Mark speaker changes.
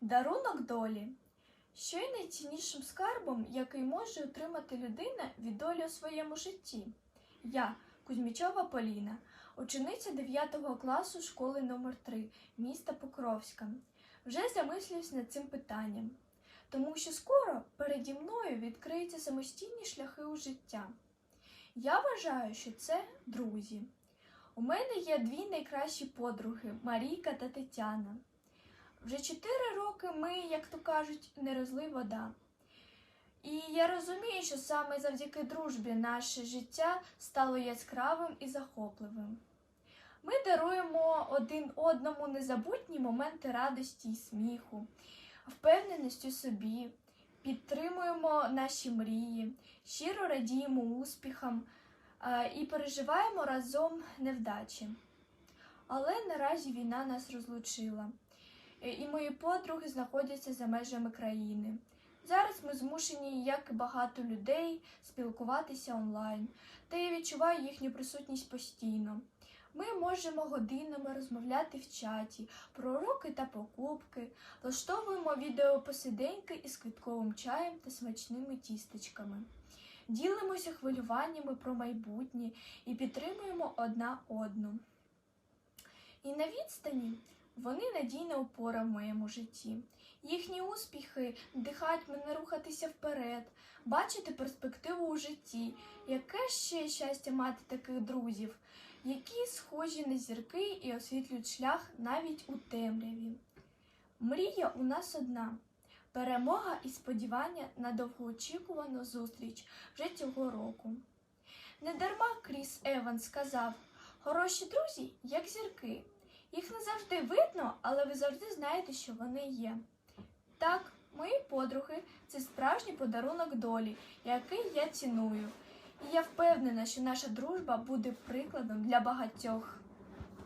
Speaker 1: Дарунок долі. Що є найціннішим скарбом, який може отримати людина від долі у своєму житті? Я, Кузьмічова Поліна, учениця 9 класу школи номер 3 міста Покровська. Вже замислююсь над цим питанням, тому що скоро переді мною відкриються самостійні шляхи у життя. Я вважаю, що це друзі. У мене є дві найкращі подруги Марійка та Тетяна. Вже чотири роки ми, як то кажуть, не розлий вода. І я розумію, що саме завдяки дружбі наше життя стало яскравим і захопливим. Ми даруємо один одному незабутні моменти радості і сміху, впевненості собі, підтримуємо наші мрії, щиро радіємо успіхам і переживаємо разом невдачі. Але наразі війна нас розлучила, і мої подруги знаходяться за межами країни. Зараз ми змушені, як і багато людей, спілкуватися онлайн, та я відчуваю їхню присутність постійно. Ми можемо годинами розмовляти в чаті про уроки та покупки, влаштовуємо відеопосиденьки із квітковим чаєм та смачними тістечками. Ділимося хвилюваннями про майбутнє і підтримуємо одна одну. І на відстані вони надійна опора в моєму житті. Їхні успіхи надихають мене рухатися вперед, бачити перспективу у житті. Яке ще щастя мати таких друзів, які схожі на зірки і освітлюють шлях навіть у темряві. Мрія у нас одна перемога і сподівання на довгоочікувану зустріч вже цього року. Недарма Кріс Еванс сказав: хороші друзі, як зірки. Їх не завжди видно, але ви завжди знаєте, що вони є. Так, мої подруги це справжній подарунок долі, який я ціную. І я впевнена, що наша дружба буде прикладом для багатьох.